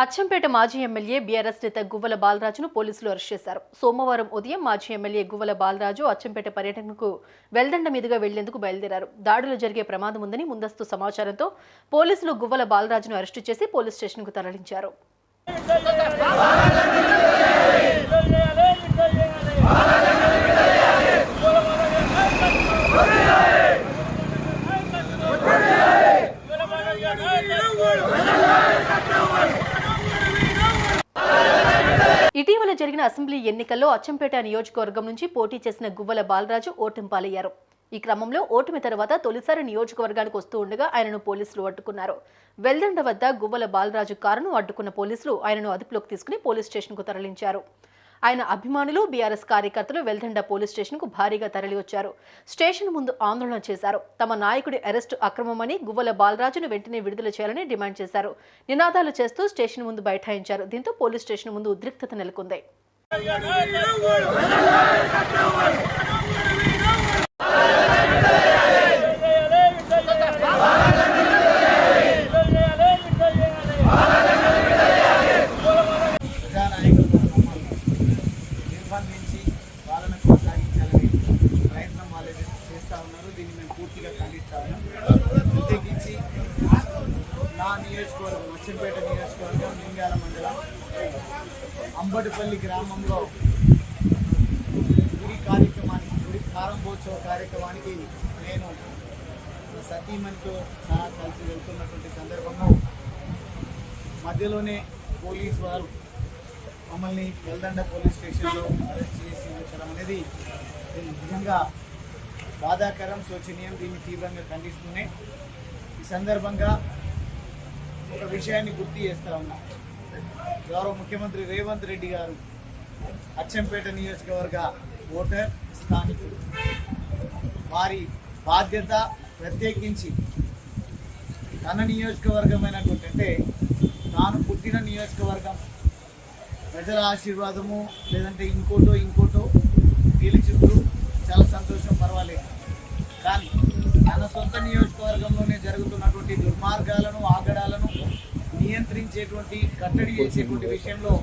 అచ్చంపేట మాజీ MLA BRS నేత గువ్వల బాలరాజును పోలీసులు అరెస్ట్ చేశారు సోమవారం ఉదయం మాజీ ఎమ్మెల్యే గువ్వల బాలరాజు అచ్చంపేట పర్యటనకు వెల్దండ మీదుగా వెళ్ళేందుకు బయలుదేరారు దాడులు జరిగే ప్రమాదం ఉందని ముందస్తు సమాచారంతో పోలీసులు గువ్వల బాలరాజును అరెస్టు చేసి పోలీస్ స్టేషన్కు తరలించారు ఇటీవల జరిగిన అసెంబ్లీ ఎన్నికల్లో అచ్చంపేట నియోజకవర్గం నుంచి పోటీ చేసిన గువ్వల బాలరాజు ఓటింపాలయ్యారు ఈ క్రమంలో ఓటమి తర్వాత తొలిసారి నియోజకవర్గానికి వస్తూ ఉండగా ఆయనను పోలీసులు అడ్డుకున్నారు. వెల్దండ వద్ద గువ్వల బాలరాజు కారును అడ్డుకున్న పోలీసులు ఆయనను అదుపులోకి తీసుకుని పోలీస్ స్టేషన్కు తరలించారు. ఆయన అభిమానులు బీఆర్ఎస్ కార్యకర్తలు వెల్దండ పోలీస్ స్టేషన్కు భారీగా తరలివచ్చారు. స్టేషన్ ముందు ఆందోళన చేశారు. తమ నాయకుడి అరెస్టు అక్రమమని గువ్వల బాలరాజును వెంటనే విడుదల చేయాలని డిమాండ్ చేశారు. నినాదాలు చేస్తూ స్టేషన్ ముందు బైఠాయించారు. దీంతో పోలీస్ స్టేషన్ ముందు ఉద్రిక్తత నెలకొంది. నిర్బంధించి వాళ్ళని కొనసాగించాలని ప్రయత్నం వాళ్ళు చేస్తూ ఉన్నారు. దీన్ని మేము పూర్తిగా ఖండిస్తా ఉన్నాం ప్రత్యేకించి నా నియోజకవర్గం అచ్చంపేట నియోజకవర్గం లింగాల మండలం అంబటిపల్లి గ్రామంలో గుడి కార్యక్రమానికి గుడి ప్రారంభోత్సవ కార్యక్రమానికి నేను సతీమణితో సహా కలిసి వెళ్తున్నటువంటి సందర్భంలో మధ్యలోనే పోలీస్ వారు మమ్మల్ని వెల్దండ పోలీస్ స్టేషన్లో అరెస్ట్ చేసి ఉంచడం అనేది నిజంగా బాధాకరం శోచనీయం. దీన్ని తీవ్రంగా ఖండిస్తూనే ఈ సందర్భంగా ఒక విషయాన్ని గుర్తు చేస్తా ఉన్నా. గౌరవ ముఖ్యమంత్రి రేవంత్ రెడ్డి గారు అచ్చంపేట నియోజకవర్గ ఓటర్ స్థానికులు. వారి బాధ్యత ప్రత్యేకించి తన నియోజకవర్గమైనటువంటి అంటే తాను పుట్టిన నియోజకవర్గం ప్రజల ఆశీర్వాదము లేదంటే ఇంకోటో ఇంకోటో గెలిచిండ్రు చాలా సంతోషం పర్వాలేదు. కానీ తన సొంత నియోజకవర్గంలోనే జరుగుతున్నటువంటి దుర్మార్గాలను ఆగడాలను నియంత్రించేటువంటి కట్టడి చేసేటువంటి విషయంలో